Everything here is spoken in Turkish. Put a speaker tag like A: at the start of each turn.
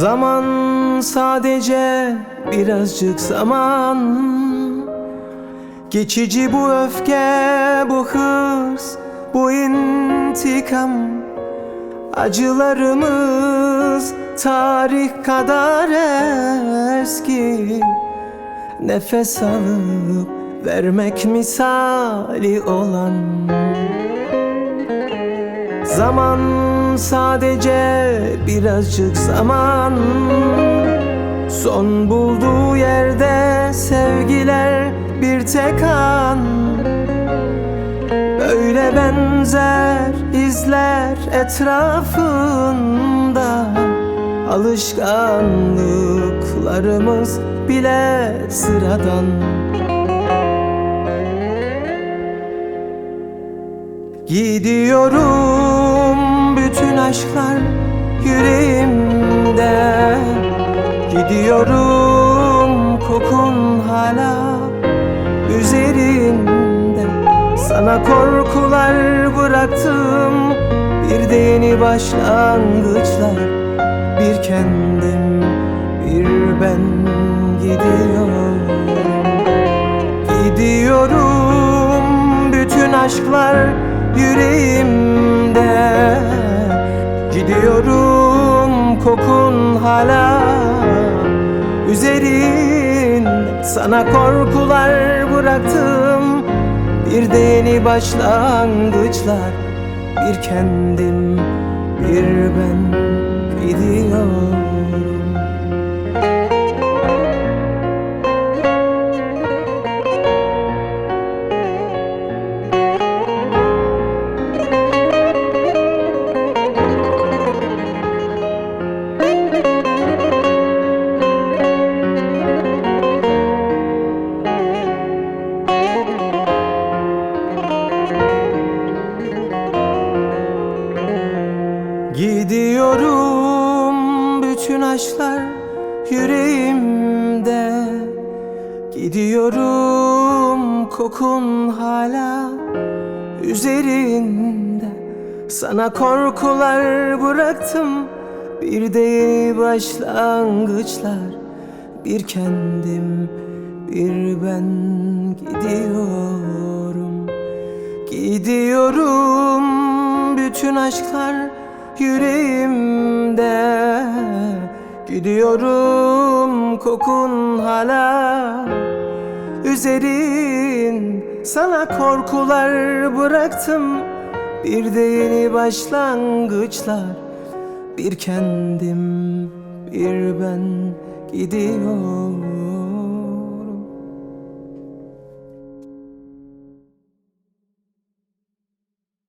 A: Zaman sadece birazcık zaman. Geçici bu öfke, bu hırs, bu intikam Acılarımız tarih kadar eski. Nefes alıp vermek misali olan Zaman sadece birazcık zaman. Son bulduğu yerde sevgiler bir tek an Böyle benzer izler etrafında. Alışkanlıklarımız bile sıradan. Gidiyorum bütün aşklar yüreğimde. Gidiyorum kokun hala üzerinde Sana korkular bıraktım. Bir de yeni başlangıçlar. Bir kendim bir ben gidiyorum. Gidiyorum bütün aşklar yüreğimde. Gidiyorum kokun hala üzerin Sana korkular bıraktım Bir de yeni başlangıçlar. Bir kendim bir ben gidiyorum bütün aşklar yüreğimde. Gidiyorum kokun hala üzerinde. Sana korkular bıraktım bir de başlangıçlar. Bir kendim bir ben gidiyorum. Gidiyorum bütün aşklar yüreğimde Gidiyorum kokun hala. Üzerin Sana korkular bıraktım. Bir de yeni başlangıçlar. Bir kendim bir ben gidiyorum